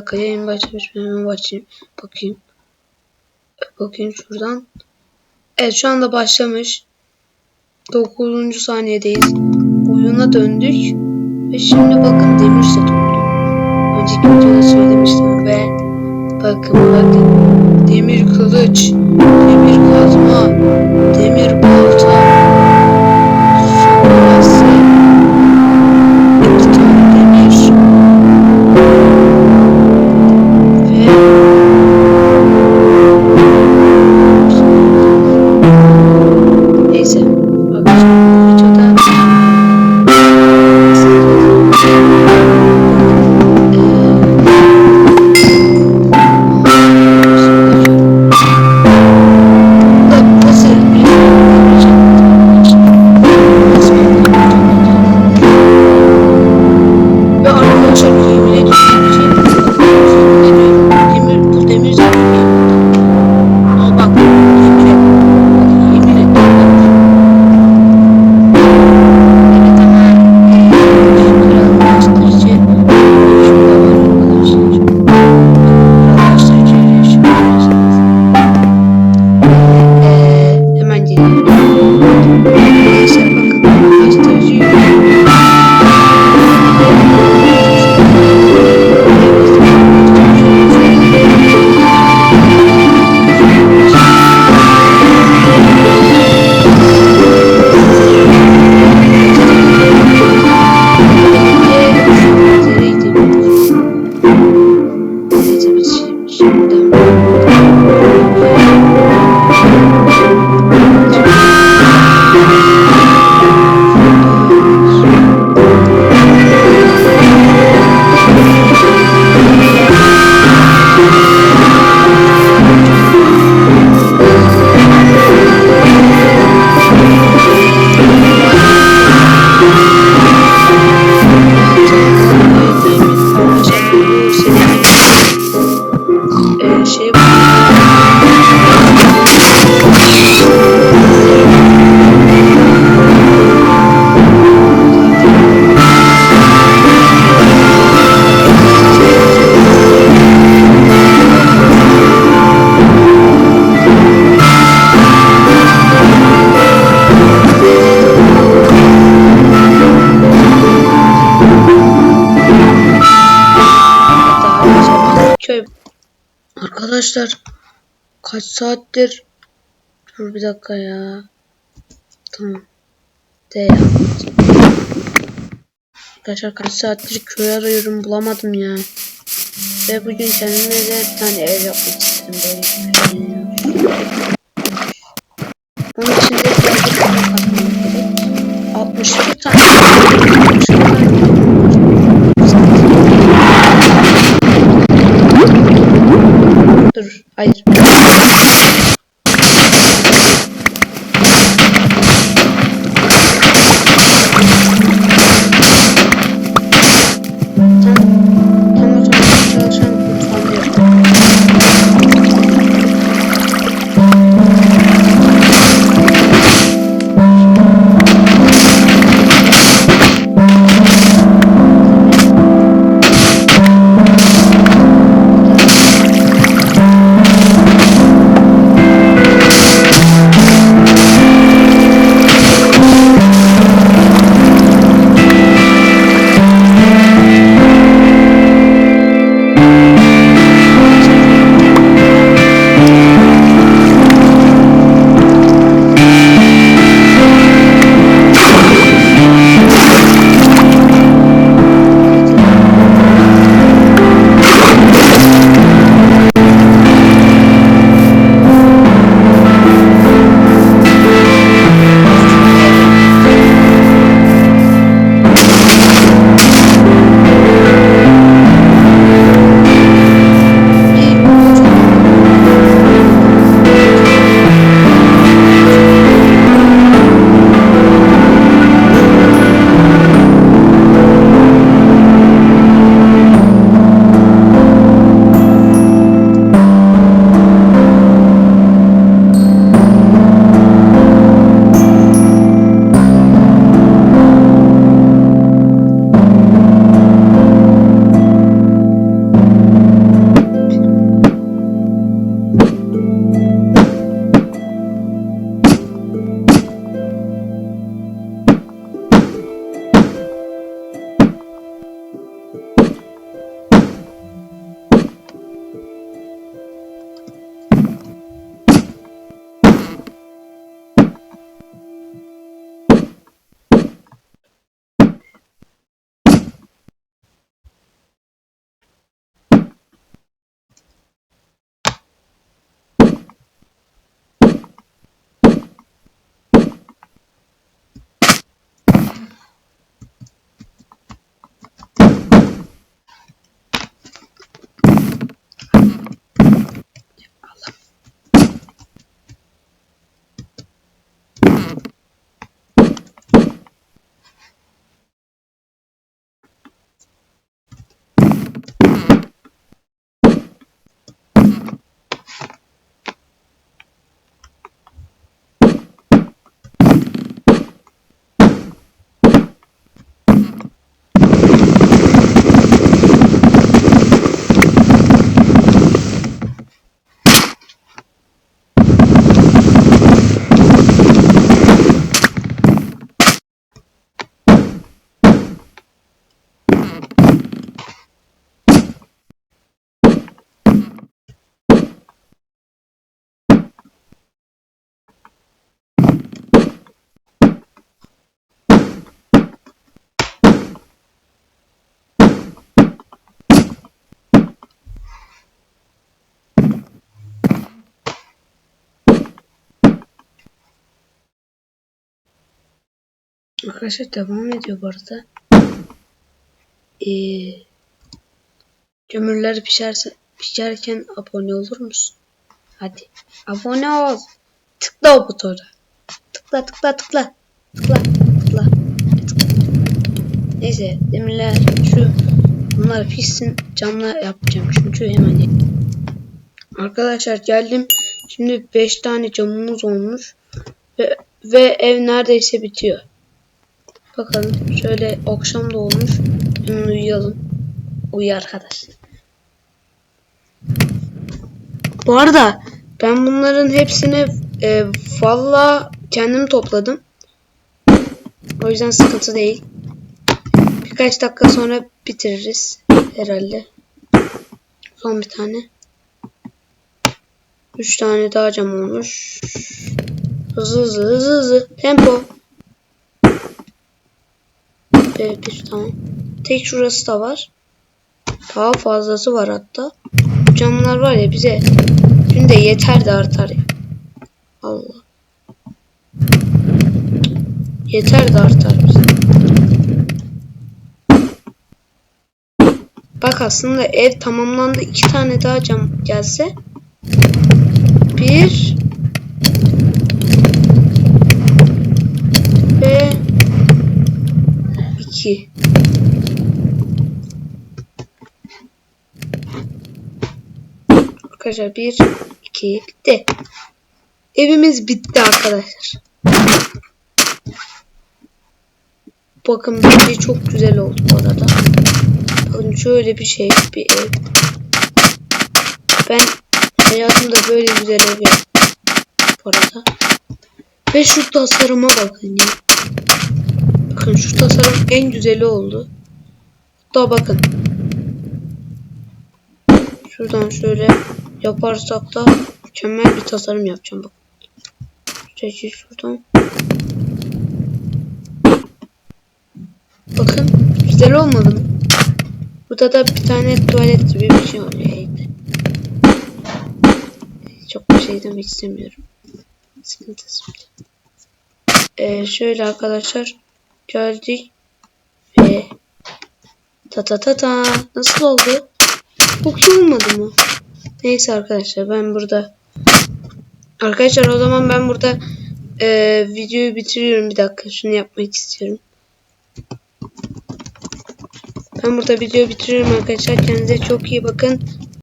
dakika yayın başlamış. Ben hemen başlayayım. Bakayım. Bakayım şuradan. Evet şu anda başlamış. 9. saniyedeyiz. Oyuna döndük. Ve şimdi bakın demir set oldu. Önceki videoda söylemiştim ve bakın bakın. Demir kılıç, demir kazma, demir balta, Arkadaşlar kaç saattir Dur bir dakika ya. Tamam. De ya. Arkadaşlar kaç saattir köy arıyorum bulamadım ya. Ve bugün kendime de bir tane ev yapmak istedim böyle ya. Bunun için de birazcık para kazanmak gerek. 62 tane. Arkadaşlar devam ediyor bu arada. Ee, kömürler pişerse, pişerken abone olur musun? Hadi. Abone ol. Tıkla o butona. Tıkla tıkla tıkla. Tıkla tıkla. Neyse demirler şu bunlar pişsin camla yapacağım çünkü hemen Arkadaşlar geldim. Şimdi 5 tane camımız olmuş. Ve, ve ev neredeyse bitiyor. Bakalım şöyle akşam da olmuş. Hemen uyuyalım. Uyu arkadaş. Bu arada ben bunların hepsini e, valla kendim topladım. O yüzden sıkıntı değil. Birkaç dakika sonra bitiririz herhalde. Son bir tane. Üç tane daha cam olmuş. Hızlı hızlı hızlı hızlı. Tempo. Evet tane. Tek şurası da var. Daha fazlası var hatta. Camlar var ya bize günde yeter de artar ya. Allah. Yeter de artar bize. Bak aslında ev tamamlandı. iki tane daha cam gelse. Bir. Ve iki. Arkadaşlar bir, iki, bitti. Evimiz bitti arkadaşlar. Bakın bence çok güzel oldu bu arada. Bakın şöyle bir şey bir ev. Ben hayatımda böyle güzel ev yaptım. Bu arada. Ve şu tasarıma bakın ya. Bakın şu tasarım en güzeli oldu. Hatta bakın. Şuradan şöyle yaparsak da mükemmel bir tasarım yapacağım bak. Şöyle şuradan. Bakın güzel olmadı mı? Burada da bir tane tuvalet gibi bir şey oluyor. Çok bir şey demek istemiyorum. Sıkıntı şimdi. Ee, şöyle arkadaşlar geldik ve ta ta ta ta nasıl oldu? Çok olmadı mı? Neyse arkadaşlar ben burada arkadaşlar o zaman ben burada e, videoyu bitiriyorum bir dakika şunu yapmak istiyorum. Ben burada videoyu bitiriyorum arkadaşlar kendinize çok iyi bakın.